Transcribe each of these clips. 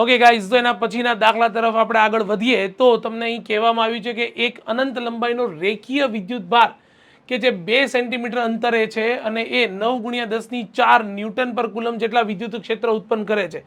Okay guys તો એના પછીના દાખલા તરફ આપણે આગળ વધીએ. તો તમને અહીં કહેવામાં આવ્યું છે કે એક અનંત લંબાઈનો રેખીય વિદ્યુત ભાર કે જે બે સેન્ટીમીટર અંતરે છે અને એ નવ ગુણ્યા દસની ચાર ન્યૂટન પર કુલમ જેટલા વિદ્યુત ક્ષેત્ર ઉત્પન્ન કરે છે.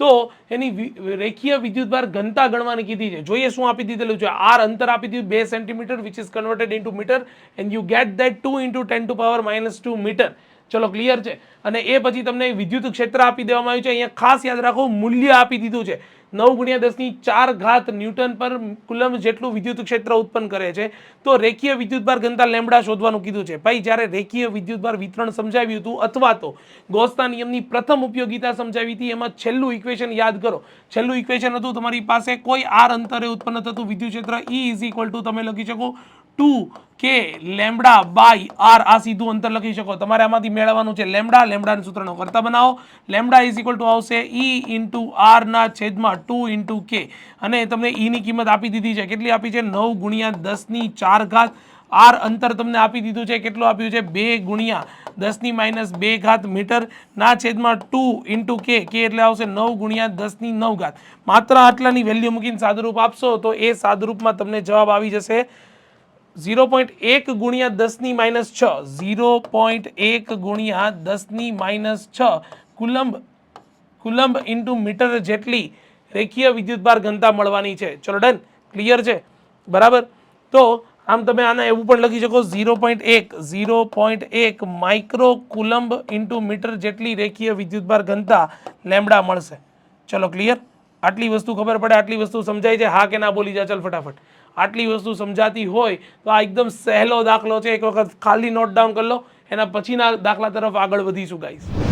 તો એની રેખીય વિદ્યુત ભાર ઘનતા ગણવાની કીધી છે. જોઈએ શું આપી દીધેલું છે. આર અંતર આપી દીધું બે centimetre which is converted into metre and you get that two into ten to power minus two metre ચલો ક્લિયર છે. અને એ પછી તમને વિદ્યુત ક્ષેત્ર આપી દેવામાં આવ્યું છે. અહીંયા ખાસ યાદ રાખો, મૂલ્ય આપી દીધું છે. નવ ગુણ્યા દસની ચાર ઘાત ન્યૂટન પર કુલમ જેટલું વિદ્યુત ક્ષેત્ર ઉત્પન્ન કરે છે, તો રેખીય વિદ્યુતભાર ઘનતા લેમડા શોધવાનું કીધું છે. ભાઈ, જ્યારે રેખીય વિદ્યુતભાર વિતરણ સમજાવ્યું હતું, અથવા તો ગોસના નિયમની પ્રથમ ઉપયોગિતા સમજાવી હતી, એમાં છેલ્લું ઇક્વેશન યાદ કરો. છેલ્લું ઇક્વેશન હતું, તમારી પાસે કોઈ આર અંતરે ઉત્પન્ન થતું વિદ્યુત ક્ષેત્ર ઈ ઇઝ ઇક્વલ ટુ તમે લખી શકો ટુ કે લેમડા બાય આર, આ સીધું અંતર લખી શકો. તમારે આમાંથી મેળવવાનું છે લેમડા લેમડાનું સૂત્રનો કરતા બનાવો. લેમડા ઇઝ ઇક્વલ ટુ આવશે ઈ ઇન્ટુ આરના છેદમાં ટુ ઇન્ટુ કે અને તમને ઈની કિંમત આપી દીધી છે. કેટલી આપી છે? નવ ગુણ્યા દસની ચાર ઘાત. આર અંતર તમને આપી દીધું છે. કેટલું આપ્યું છે? બે ગુણ્યા દસની માઇનસ બે ઘાત મીટર ના છેદમાં ટુ ઇન્ટુ કે કે એટલે આવશે નવ ગુણ્યા દસની નવ ઘાત. માત્ર આટલાની વેલ્યુ મૂકીને સાદુરૂપ આપશો તો એ સાદુરૂપમાં તમને જવાબ આવી જશે. ઝીરો પોઈન્ટ એક ગુણ્યા દસની માઇનસ છ. ઝીરો પોઈન્ટ એક ગુણ્યા દસની માઇનસ છ. કુલંબ કુલંબ ઇન્ટુ મીટર જેટલી રેખીય વિદ્યુતભાર ઘનતા મળવાની છે. ચલો ડન ક્લિયર છે? બરાબર? તો આમ તમે આના એવું પણ લખી શકો, ઝીરો પોઈન્ટ એક. ઝીરો પોઈન્ટ એક માઇક્રો કુલંબ ઇન્ટુ મીટર જેટલી રેખીય વિદ્યુતભાર ઘનતા લેમડા મળશે. ચલો ક્લિયર આટલી વસ્તુ ખબર પડે, આટલી વસ્તુ સમજાય છે. હા કે ના બોલી જા ચાલ ફટાફટ. આટલી વસ્તુ સમજાતી હોય તો આ એકદમ સહેલો દાખલો છે. એક વખત ખાલી નોટ ડાઉન કરી લો. એના પછીના દાખલા તરફ આગળ વધીશું ગાઈસ